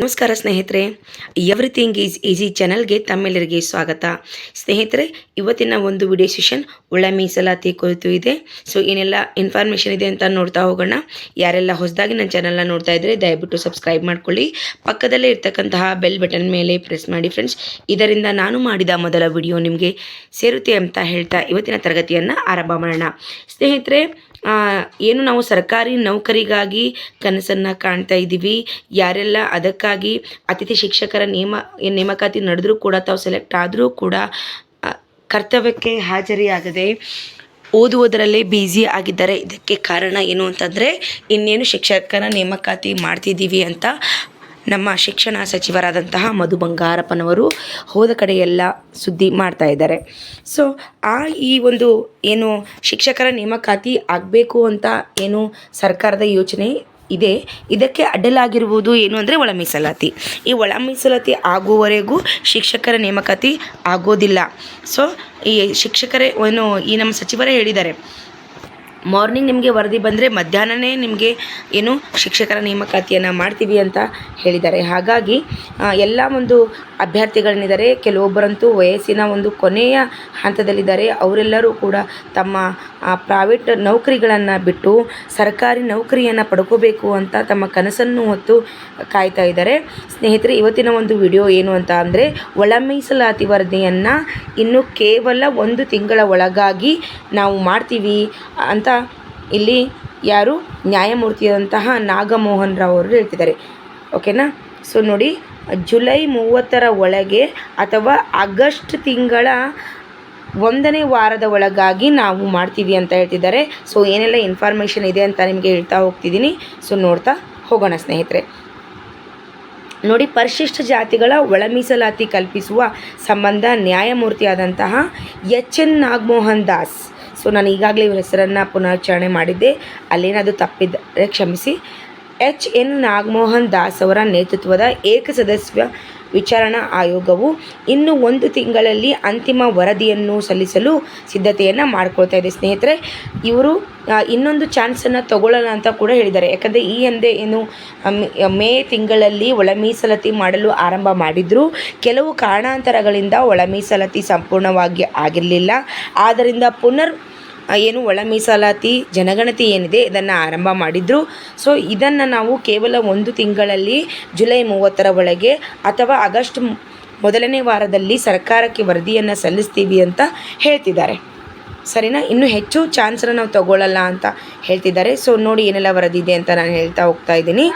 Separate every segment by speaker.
Speaker 1: ನಮಸ್ಕಾರ ಸ್ನೇಹಿತರೆ everything is easy ಚಾನಲ್ಗೆ ತಮ್ಮೆಲ್ಲರಿಗೆ ಸ್ವಾಗತ. ಸ್ನೇಹಿತರೆ, ಇವತ್ತಿನ ಒಂದು ವಿಡಿಯೋ ಸೆಷನ್ ಒಳ ಮೀಸಲಾತಿ ಕುರಿತು ಇದೆ. ಸೊ ಏನೆಲ್ಲ ಇನ್ಫಾರ್ಮೇಷನ್ ಇದೆ ಅಂತ ನೋಡ್ತಾ ಹೋಗೋಣ. ಯಾರೆಲ್ಲ ಹೊಸದಾಗಿ ನನ್ನ ಚಾನಲ್ನ ನೋಡ್ತಾ ಇದ್ದರೆ ದಯವಿಟ್ಟು ಸಬ್ಸ್ಕ್ರೈಬ್ ಮಾಡ್ಕೊಳ್ಳಿ. ಪಕ್ಕದಲ್ಲೇ ಇರ್ತಕ್ಕಂತಹ ಬೆಲ್ ಬಟನ್ ಮೇಲೆ ಪ್ರೆಸ್ ಮಾಡಿ ಫ್ರೆಂಡ್ಸ್ ಇದರಿಂದ ನಾನು ಮಾಡಿದ ಮೊದಲ ವಿಡಿಯೋ ನಿಮಗೆ ಸೇರುತ್ತೆ ಅಂತ ಹೇಳ್ತಾ ಇವತ್ತಿನ ತರಗತಿಯನ್ನು ಆರಂಭ ಮಾಡೋಣ. ಸ್ನೇಹಿತರೆ ಏನು ನಾವು ಸರ್ಕಾರಿ ನೌಕರಿಗಾಗಿ ಕನಸನ್ನು ಕಾಣ್ತಾ ಇದ್ದೀವಿ. ಯಾರೆಲ್ಲ ಅದಕ್ಕಾಗಿ ಅತಿಥಿ ಶಿಕ್ಷಕರ ನೇಮ, ನೇಮಕಾತಿ ನಡೆದರೂ ಕೂಡ, ತಾವು ಸೆಲೆಕ್ಟ್ ಆದರೂ ಕೂಡ ಕರ್ತವ್ಯಕ್ಕೆ ಹಾಜರಿಯಾಗದೆ ಓದುವುದರಲ್ಲೇ ಬ್ಯುಸಿ ಆಗಿದ್ದಾರೆ ಇದಕ್ಕೆ ಕಾರಣ ಏನು ಅಂತಂದರೆ ಇನ್ನೇನು ಶಿಕ್ಷಕರ ನೇಮಕಾತಿ ಮಾಡ್ತಿದ್ದೀವಿ ಅಂತ ನಮ್ಮ ಶಿಕ್ಷಣ ಸಚಿವರಾದಂತಹ ಮಧು ಬಂಗಾರಪ್ಪನವರು ಹೋದ ಕಡೆಯೆಲ್ಲ ಸುದ್ದಿ ಮಾಡ್ತಾ ಇದ್ದಾರೆ. ಸೊ ಆ ಈ ಒಂದು ಏನು ಶಿಕ್ಷಕರ ನೇಮಕಾತಿ ಆಗಬೇಕು ಅಂತ ಏನು ಸರ್ಕಾರದ ಯೋಚನೆ ಇದೆ. ಇದಕ್ಕೆ ಅಡ್ಡಲಾಗಿರುವುದು ಏನು ಅಂದರೆ ಒಳ ಮೀಸಲಾತಿ. ಈ ಒಳ ಮೀಸಲಾತಿ ಆಗುವವರೆಗೂ ಶಿಕ್ಷಕರ ನೇಮಕಾತಿ ಆಗೋದಿಲ್ಲ. ಸೊ ಈ ಶಿಕ್ಷಕರೇ ಏನು ಈ ನಮ್ಮ ಸಚಿವರೇ ಹೇಳಿದ್ದಾರೆ ಮಾರ್ನಿಂಗ್ ನಿಮಗೆ ವರದಿ ಬಂದರೆ ಮಧ್ಯಾಹ್ನನೇ ನಿಮಗೆ ಏನು ಶಿಕ್ಷಕರ ನೇಮಕಾತಿಯನ್ನು ಮಾಡ್ತೀವಿ ಅಂತ ಹೇಳಿದ್ದಾರೆ. ಹಾಗಾಗಿ ಎಲ್ಲ ಒಂದು ಅಭ್ಯರ್ಥಿಗಳನ್ನಿದ್ದಾರೆ. ಕೆಲವೊಬ್ಬರಂತೂ ವಯಸ್ಸಿನ ಒಂದು ಕೊನೆಯ ಹಂತದಲ್ಲಿದ್ದಾರೆ. ಅವರೆಲ್ಲರೂ ಕೂಡ ತಮ್ಮ ಪ್ರೈವೇಟ್ ನೌಕರಿಗಳನ್ನು ಬಿಟ್ಟು ಸರ್ಕಾರಿ ನೌಕರಿಯನ್ನು ಪಡ್ಕೋಬೇಕು ಅಂತ ತಮ್ಮ ಕನಸನ್ನು ಹೊತ್ತು ಕಾಯ್ತಾ ಇದ್ದಾರೆ. ಸ್ನೇಹಿತರೆ, ಇವತ್ತಿನ ಒಂದು ವಿಡಿಯೋ ಏನು ಅಂತ ಅಂದರೆ ಒಳ ಮೀಸಲಾತಿ ವರದಿಯನ್ನು ಇನ್ನು ಕೇವಲ ಒಂದು ತಿಂಗಳ ಒಳಗಾಗಿ ನಾವು ಮಾಡ್ತೀವಿ ಅಂತ ಇಲ್ಲಿ ಯಾರು ನ್ಯಾಯಮೂರ್ತಿಯಾದಂತಹ ನಾಗಮೋಹನ್ ರಾವ್ ಅವರು ಹೇಳ್ತಿದ್ದಾರೆ. ಓಕೆನಾ? ಸೊ ನೋಡಿ, ಜುಲೈ ಮೂವತ್ತರ ಒಳಗೆ ಅಥವಾ ಆಗಸ್ಟ್ ತಿಂಗಳ ಒಂದನೇ ವಾರದ ಒಳಗಾಗಿ ನಾವು ಮಾಡ್ತೀವಿ ಅಂತ ಹೇಳ್ತಿದ್ದಾರೆ. ಸೊ ಏನೆಲ್ಲ ಇನ್ಫಾರ್ಮೇಷನ್ ಇದೆ ಅಂತ ನಿಮಗೆ ಹೇಳ್ತಾ ಹೋಗ್ತಿದ್ದೀನಿ. ಸೊ ನೋಡ್ತಾ ಹೋಗೋಣ ಸ್ನೇಹಿತರೆ. ನೋಡಿ, ಪರಿಶಿಷ್ಟ ಜಾತಿಗಳ ಒಳ ಮೀಸಲಾತಿ ಕಲ್ಪಿಸುವ ಸಂಬಂಧ ನ್ಯಾಯಮೂರ್ತಿಯಾದಂತಹ H N Nagamohan Das so ನಾನು ಈಗಾಗಲೇ ಇವ್ರ ಹೆಸರನ್ನು ಪುನರುಚ್ಚಾರಣೆ ಮಾಡಿದ್ದೆ. ಅಲ್ಲೇನಾದರೂ ತಪ್ಪಿದ್ದರೆ ಕ್ಷಮಿಸಿ. ಎಚ್. ಎನ್. ನಾಗಮೋಹನ್ ದಾಸ್ ಅವರ ನೇತೃತ್ವದ ಏಕಸದಸ್ಯ ವಿಚಾರಣಾ ಆಯೋಗವು ಇನ್ನು ಒಂದು ತಿಂಗಳಲ್ಲಿ ಅಂತಿಮ ವರದಿಯನ್ನು ಸಲ್ಲಿಸಲು ಸಿದ್ಧತೆಯನ್ನು ಮಾಡ್ಕೊಳ್ತಾ ಇದೆ. ಸ್ನೇಹಿತರೆ, ಇವರು ಇನ್ನೊಂದು ಚಾನ್ಸನ್ನು ತಗೊಳ್ಳೋಣ ಅಂತ ಕೂಡ ಹೇಳಿದ್ದಾರೆ. ಯಾಕಂದರೆ ಈ ಹಿಂದೆ ಏನು ಮೇ- ತಿಂಗಳಲ್ಲಿ ಒಳ ಮೀಸಲಾತಿ ಮಾಡಲು ಆರಂಭ ಮಾಡಿದ್ರು. ಕೆಲವು ಕಾರಣಾಂತರಗಳಿಂದ ಒಳ ಮೀಸಲಾತಿ ಸಂಪೂರ್ಣವಾಗಿ ಆಗಿರಲಿಲ್ಲ. ಆದ್ದರಿಂದ ಪುನರ್ ಏನು ಒಳ ಮೀಸಲಾತಿ, ಜನಗಣತಿ ಏನಿದೆ ಇದನ್ನು ಆರಂಭ ಮಾಡಿದ್ರು. ಸೊ ಇದನ್ನು ನಾವು ಕೇವಲ ಒಂದು ತಿಂಗಳಲ್ಲಿ ಜುಲೈ ಮೂವತ್ತರ ಒಳಗೆ ಅಥವಾ ಆಗಸ್ಟ್ ಮೊದಲನೇ ವಾರದಲ್ಲಿ ಸರ್ಕಾರಕ್ಕೆ ವರದಿಯನ್ನು ಸಲ್ಲಿಸ್ತೀವಿ ಅಂತ ಹೇಳ್ತಿದ್ದಾರೆ. ಸರಿನಾ? ಇನ್ನು ಹೆಚ್ಚು ಚಾನ್ಸನ್ನು ನಾವು ತಗೊಳ್ಳಲ್ಲ ಅಂತ ಹೇಳ್ತಿದ್ದಾರೆ. ಸೊ ನೋಡಿ ಏನೆಲ್ಲ ವರದಿ ಇದೆ ಅಂತ ನಾನು ಹೇಳ್ತಾ ಹೋಗ್ತಾ ಇದ್ದೀನಿ.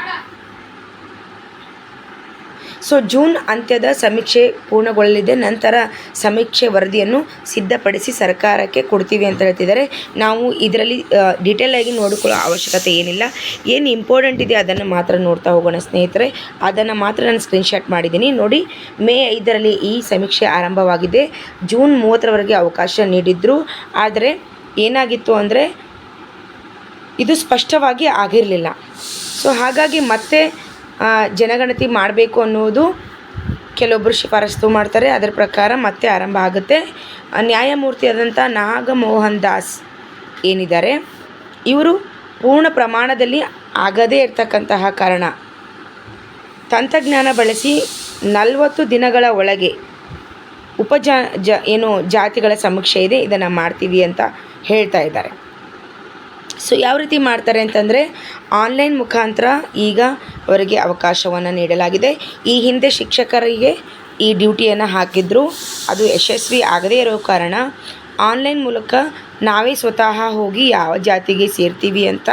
Speaker 1: ಸೊ ಜೂನ್ ಅಂತ್ಯದ ಸಮೀಕ್ಷೆ ಪೂರ್ಣಗೊಳ್ಳಲಿದೆ. ನಂತರ ಸಮೀಕ್ಷೆ ವರದಿಯನ್ನು ಸಿದ್ಧಪಡಿಸಿ ಸರ್ಕಾರಕ್ಕೆ ಕೊಡ್ತೀವಿ ಅಂತ ಹೇಳ್ತಿದ್ದಾರೆ. ನಾವು ಇದರಲ್ಲಿ ಡೀಟೇಲ್ ಆಗಿ ನೋಡಿಕೊಳ್ಳೋ ಅವಶ್ಯಕತೆ ಏನಿಲ್ಲ. ಏನು ಇಂಪಾರ್ಟೆಂಟ್ ಇದೆ ಅದನ್ನು ಮಾತ್ರ ನೋಡ್ತಾ ಹೋಗೋಣ ಸ್ನೇಹಿತರೆ. ಅದನ್ನು ಮಾತ್ರ ನಾನು ಸ್ಕ್ರೀನ್ಶಾಟ್ ಮಾಡಿದ್ದೀನಿ. ನೋಡಿ, ಮೇ ಐದರಲ್ಲಿ ಈ ಸಮೀಕ್ಷೆ ಆರಂಭವಾಗಿದೆ. ಜೂನ್ ಮೂವತ್ತರವರೆಗೆ ಅವಕಾಶ ನೀಡಿದ್ರು. ಆದರೆ ಏನಾಗಿತ್ತು ಅಂದರೆ ಇದು ಸ್ಪಷ್ಟವಾಗಿ ಆಗಿರಲಿಲ್ಲ. ಸೊ ಹಾಗಾಗಿ ಮತ್ತೆ ಜನಗಣತಿ ಮಾಡಬೇಕು ಅನ್ನುವುದು ಕೆಲವೊಬ್ಬರು ಶಿಫಾರಸು ಮಾಡ್ತಾರೆ. ಅದರ ಪ್ರಕಾರ ಮತ್ತೆ ಆರಂಭ ಆಗುತ್ತೆ. ನ್ಯಾಯಮೂರ್ತಿಯಾದಂಥ ನಾಗಮೋಹನ್ ದಾಸ್ ಏನಿದ್ದಾರೆ? ಇವರು ಪೂರ್ಣ ಪ್ರಮಾಣದಲ್ಲಿ ಆಗದೇ ಇರ್ತಕ್ಕಂತಹ ಕಾರಣ. ತಂತ್ರಜ್ಞಾನ ಬಳಸಿ ನಲವತ್ತು ದಿನಗಳ ಒಳಗೆ ಉಪಜಾ, ಜ, ಏನು ಜಾತಿಗಳ ಸಮೀಕ್ಷೆ ಇದೆ. ಇದನ್ನು ಮಾಡ್ತೀವಿ ಅಂತ ಹೇಳ್ತಾ ಇದ್ದಾರೆ. ಸೊ ಯಾವ ರೀತಿ ಮಾಡ್ತಾರೆ ಅಂತಂದರೆ ಆನ್ಲೈನ್ ಮುಖಾಂತರ ಈಗ ಅವರಿಗೆ ಅವಕಾಶವನ್ನು ನೀಡಲಾಗಿದೆ. ಈ ಹಿಂದೆ ಶಿಕ್ಷಕರಿಗೆ ಈ ಡ್ಯೂಟಿಯನ್ನು ಹಾಕಿದ್ರು. ಅದು ಯಶಸ್ವಿ ಆಗದೇ ಇರೋ ಕಾರಣ ಆನ್ಲೈನ್ ಮೂಲಕ ನಾವೇ ಸ್ವತಃ ಹೋಗಿ ಯಾವ ಜಾತಿಗೆ ಸೇರ್ತೀವಿ ಅಂತ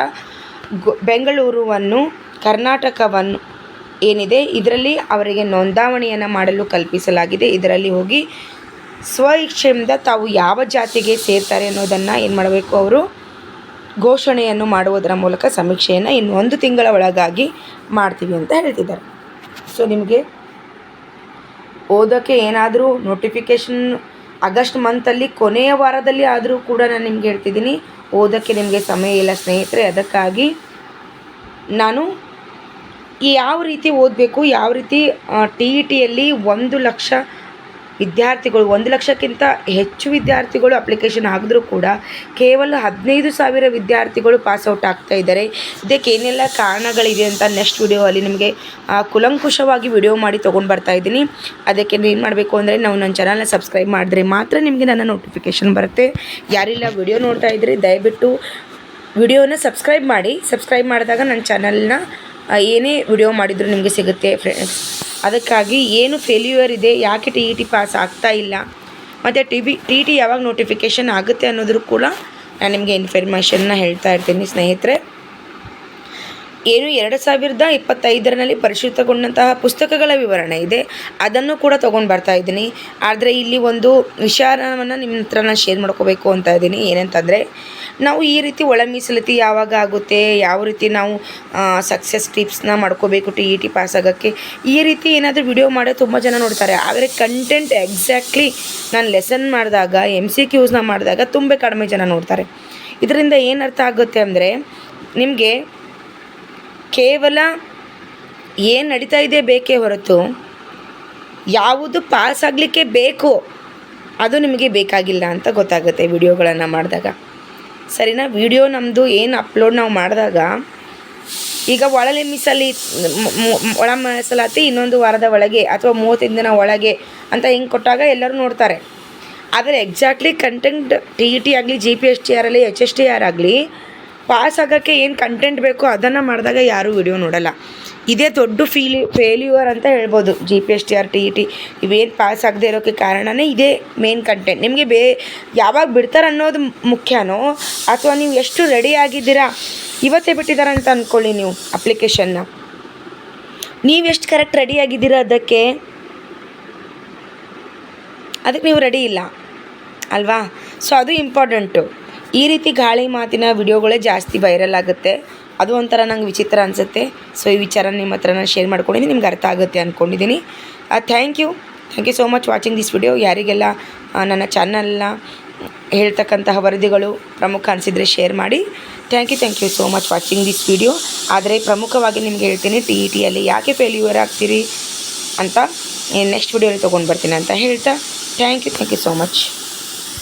Speaker 1: ಬೆಂಗಳೂರುವನ್ನು, ಕರ್ನಾಟಕವನ್ನು ಏನಿದೆ, ಇದರಲ್ಲಿ ಅವರಿಗೆ ನೋಂದಾವಣಿಯನ್ನು ಮಾಡಲು ಕಲ್ಪಿಸಲಾಗಿದೆ. ಇದರಲ್ಲಿ ಹೋಗಿ ಸ್ವ ಇಚ್ಛೆಯಿಂದ ತಾವು ಯಾವ ಜಾತಿಗೆ ಸೇರ್ತಾರೆ ಅನ್ನೋದನ್ನು ಏನು ಮಾಡಬೇಕು ಅವರು? ಘೋಷಣೆಯನ್ನು ಮಾಡುವುದರ ಮೂಲಕ ಸಮೀಕ್ಷೆಯನ್ನು ಇನ್ನು ಒಂದು ತಿಂಗಳ ಒಳಗಾಗಿ ಮಾಡ್ತೀವಿ ಅಂತ ಹೇಳ್ತಿದ್ದಾರೆ. ಸೊ ನಿಮಗೆ ಓದೋಕ್ಕೆ ಏನಾದರೂ ನೋಟಿಫಿಕೇಷನ್ ಆಗಸ್ಟ್ ಮಂತಲ್ಲಿ ಕೊನೆಯ ವಾರದಲ್ಲಿ ಆದರೂ ಕೂಡ ನಾನು ನಿಮ್ಗೆ ಹೇಳ್ತಿದ್ದೀನಿ. ಓದೋಕ್ಕೆ ನಿಮಗೆ ಸಮಯ ಇಲ್ಲ ಸ್ನೇಹಿತರೆ, ಅದಕ್ಕಾಗಿ ನಾನು ಯಾವ ರೀತಿ ಓದಬೇಕು, ಯಾವ ರೀತಿ ಟಿ ಇ ಟಿಯಲ್ಲಿ ಒಂದು ಲಕ್ಷ ವಿದ್ಯಾರ್ಥಿಗಳು ಒಂದು ಲಕ್ಷಕ್ಕಿಂತ ಹೆಚ್ಚು ವಿದ್ಯಾರ್ಥಿಗಳು ಅಪ್ಲಿಕೇಶನ್ ಹಾಕಿದ್ರೂ ಕೂಡ ಕೇವಲ ಹದಿನೈದು ಸಾವಿರ ವಿದ್ಯಾರ್ಥಿಗಳು ಪಾಸ್ಔಟ್ ಆಗ್ತಾ ಇದ್ದಾರೆ. ಇದಕ್ಕೆ ಏನೆಲ್ಲ ಕಾರಣಗಳಿದೆ ಅಂತ ನೆಕ್ಸ್ಟ್ ವಿಡಿಯೋ ಅಲ್ಲಿ ನಿಮಗೆ ಕುಲಂಕುಷವಾಗಿ ವಿಡಿಯೋ ಮಾಡಿ ತೊಗೊಂಡು ಬರ್ತಾ ಇದ್ದೀನಿ. ಅದಕ್ಕೆ ಏನು ಮಾಡಬೇಕು ಅಂದರೆ ನಾವು ನನ್ನ ಚಾನಲ್ನ ಸಬ್ಸ್ಕ್ರೈಬ್ ಮಾಡಿದ್ರೆ ಮಾತ್ರ ನಿಮಗೆ ನನ್ನ ನೋಟಿಫಿಕೇಷನ್ ಬರುತ್ತೆ. ಯಾರೆಲ್ಲ ವಿಡಿಯೋ ನೋಡ್ತಾ ಇದ್ದರೆ ದಯವಿಟ್ಟು ವಿಡಿಯೋನ ಸಬ್ಸ್ಕ್ರೈಬ್ ಮಾಡಿ. ಸಬ್ಸ್ಕ್ರೈಬ್ ಮಾಡಿದಾಗ ನನ್ನ ಚಾನಲ್ನ ಏನೇ ವಿಡಿಯೋ ಮಾಡಿದರೂ ನಿಮಗೆ ಸಿಗುತ್ತೆ ಫ್ರೆಂಡ್ಸ್ ಅದಕ್ಕಾಗಿ ಏನು ಫೇಲ್ಯೂರ್ ಇದೆ, ಯಾಕೆ ಟಿ ಇ ಟಿ ಪಾಸ್ ಆಗ್ತಾ ಇಲ್ಲ, ಮತ್ತು ಟಿ ಬಿ ಟಿ ಟಿ ಯಾವಾಗ ನೋಟಿಫಿಕೇಷನ್ ಆಗುತ್ತೆ ಅನ್ನೋದ್ರೂ ಕೂಡ ನಾನು ನಿಮಗೆ ಇನ್ಫಾರ್ಮೇಷನ್ನ ಹೇಳ್ತಾ ಇರ್ತೀನಿ ಸ್ನೇಹಿತರೆ. ಏನು ಎರಡು ಸಾವಿರದ ಇಪ್ಪತ್ತೈದರಲ್ಲಿ ಪರಿಷ್ಕೃತಗೊಂಡಂತಹ ಪುಸ್ತಕಗಳ ವಿವರಣೆ ಇದೆ. ಅದನ್ನು ಕೂಡ ತೊಗೊಂಡು ಬರ್ತಾ ಇದ್ದೀನಿ. ಆದರೆ ಇಲ್ಲಿ ಒಂದು ವಿಚಾರವನ್ನು ನಿಮ್ಮ ಹತ್ರ ನಾನು ಶೇರ್ ಮಾಡ್ಕೋಬೇಕು ಅಂತ ಇದ್ದೀನಿ. ಏನಂತಂದರೆ ನಾವು ಈ ರೀತಿ ಒಳ ಮೀಸಲಾತಿ ಯಾವಾಗ ಆಗುತ್ತೆ, ಯಾವ ರೀತಿ ನಾವು ಸಕ್ಸಸ್ ಟಿಪ್ಸ್ನ ಮಾಡ್ಕೋಬೇಕು ಟಿ ಇ ಟಿ ಪಾಸ್ ಆಗೋಕ್ಕೆ, ಈ ರೀತಿ ಏನಾದರೂ ವಿಡಿಯೋ ಮಾಡೋ ತುಂಬ ಜನ ನೋಡ್ತಾರೆ. ಆದರೆ ಕಂಟೆಂಟ್ ಎಕ್ಸಾಕ್ಟ್ಲಿ ನಾನು ಲೆಸನ್ ಮಾಡಿದಾಗ ಎಂ ಸಿ ಕ್ಯೂಸ್ನ ಮಾಡಿದಾಗ ತುಂಬ ಕಡಿಮೆ ಜನ ನೋಡ್ತಾರೆ. ಇದರಿಂದ ಏನು ಅರ್ಥ ಆಗುತ್ತೆ ಅಂದರೆ, ನಿಮಗೆ ಕೇವಲ ಏನು ನಡೀತಾ ಇದೆ ಬೇಕೇ ಹೊರತು, ಯಾವುದು ಪಾಸ್ ಆಗಲಿಕ್ಕೆ ಬೇಕು, ಅದು ನಿಮಗೆ ಬೇಕಾಗಿಲ್ಲ ಅಂತ ಗೊತ್ತಾಗುತ್ತೆ ವಿಡಿಯೋಗಳನ್ನು ಮಾಡಿದಾಗ. ಸರಿನಾ? ವಿಡಿಯೋ ನಮ್ಮದು ಏನು ಅಪ್ಲೋಡ್ ನಾವು ಮಾಡಿದಾಗ, ಈಗ ಒಳಲೆ ಮೀಸಲಿ ಒಳ ಮೀಸಲಾತಿ ಇನ್ನೊಂದು ವಾರದ ಒಳಗೆ ಅಥವಾ ಮೂವತ್ತೈದು ದಿನ ಒಳಗೆ ಅಂತ ಹಿಂಗೆ ಕೊಟ್ಟಾಗ ಎಲ್ಲರೂ ನೋಡ್ತಾರೆ. ಆದರೆ exactly content T E T ಆಗಲಿ G P S T R ಆಗಲಿ ಎಚ್ ಎಸ್ ಟಿ ಆರ್ ಆಗಲಿ ಪಾಸ್ ಆಗೋಕ್ಕೆ ಏನು ಕಂಟೆಂಟ್ ಬೇಕೋ ಅದನ್ನು ಮಾಡಿದಾಗ ಯಾರೂ ವಿಡಿಯೋ ನೋಡಲ್ಲ. ಇದೇ ದೊಡ್ಡ ಫೀಲಿ ಫೇಲ್ಯೂರ್ ಅಂತ ಹೇಳ್ಬೋದು. G P S T R T E T ಇವೇನು ಪಾಸ್ ಆಗದೆ ಇರೋಕ್ಕೆ ಕಾರಣನೇ ಇದೇ ಮೇನ್ ಕಂಟೆಂಟ್ ನಿಮಗೆ ಬೇ, ಯಾವಾಗ ಬಿಡ್ತಾರೆ ಅನ್ನೋದು ಮುಖ್ಯನೋ, ಅಥವಾ ನೀವು ಎಷ್ಟು ರೆಡಿ ಆಗಿದ್ದೀರಾ, ಇವತ್ತೇ ಬಿಟ್ಟಿದ್ದಾರೆ ಅಂತ ಅಂದ್ಕೊಳ್ಳಿ ನೀವು ಅಪ್ಲಿಕೇಶನ್ನ ನೀವು ಎಷ್ಟು ಕರೆಕ್ಟ್ ರೆಡಿ ಆಗಿದ್ದೀರಾ ಅದಕ್ಕೆ? ಅದಕ್ಕೆ ನೀವು ರೆಡಿ ಇಲ್ಲ. ಅಲ್ವಾ? ಸೊ ಅದು ಇಂಪಾರ್ಟೆಂಟು ಈ ರೀತಿ ಗಾಳಿ ಮಾತಿನ ವಿಡಿಯೋಗಳೇ ಜಾಸ್ತಿ ವೈರಲ್ ಆಗುತ್ತೆ. ಅದು ಒಂಥರ ನಂಗೆ ವಿಚಿತ್ರ ಅನಿಸುತ್ತೆ. ಸೊ ಈ ವಿಚಾರ ನಿಮ್ಮ ಹತ್ರ ನಾನು ಶೇರ್ ಮಾಡ್ಕೊಂಡಿದ್ದೀನಿ. ನಿಮ್ಗೆ ಅರ್ಥ ಆಗುತ್ತೆ ಅಂದ್ಕೊಂಡಿದ್ದೀನಿ thank you thank you so much watching this video ಯಾರಿಗೆಲ್ಲ ನನ್ನ ಚಾನಲ್ನ ಹೇಳ್ತಕ್ಕಂತಹ ವರದಿಗಳು ಪ್ರಮುಖ ಅನಿಸಿದರೆ ಶೇರ್ ಮಾಡಿ. Thank you thank you so much watching this video ಆದರೆ ಪ್ರಮುಖವಾಗಿ ನಿಮ್ಗೆ ಹೇಳ್ತೀನಿ ಟಿ ಇ ಟಿಯಲ್ಲಿ ಯಾಕೆ ಫೇಲ್ಯೂರ್ ಆಗ್ತೀರಿ ಅಂತ ನೆಕ್ಸ್ಟ್ ವಿಡಿಯೋಲಿ ತೊಗೊಂಡು ಬರ್ತೀನಿ ಅಂತ ಹೇಳ್ತಾ. Thank you thank you so much